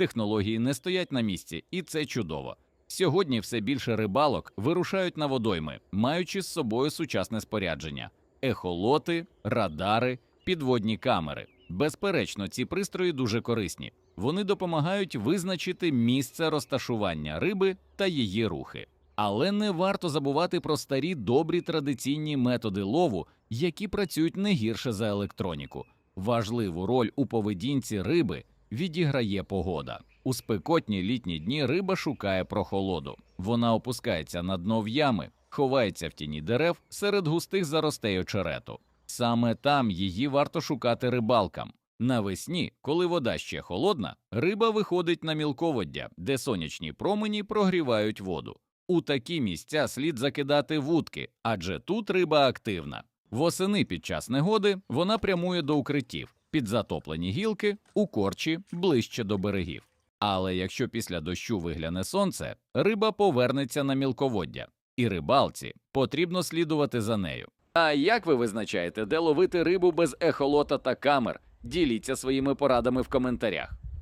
Технології не стоять на місці, і це чудово. Сьогодні все більше рибалок вирушають на водойми, маючи з собою сучасне спорядження: ехолоти, радари, підводні камери. Безперечно, ці пристрої дуже корисні. Вони допомагають визначити місце розташування риби та її рухи. Але не варто забувати про старі добрі традиційні методи лову, які працюють не гірше за електроніку. Важливу роль у поведінці риби відіграє погода. У спекотні літні дні риба шукає прохолоду. Вона опускається на дно в ями, ховається в тіні дерев серед густих заростей очерету. Саме там її варто шукати рибалкам. Навесні, коли вода ще холодна, риба виходить на мілководдя, де сонячні промені прогрівають воду. У такі місця слід закидати вудки, адже тут риба активна. Восени під час негоди вона прямує до укриттів під затоплені гілки, у корчі ближче до берегів. Але якщо після дощу вигляне сонце, риба повернеться на мілководдя, і рибалці потрібно слідувати за нею. А як ви визначаєте, де ловити рибу без ехолота та камер? Діліться своїми порадами в коментарях.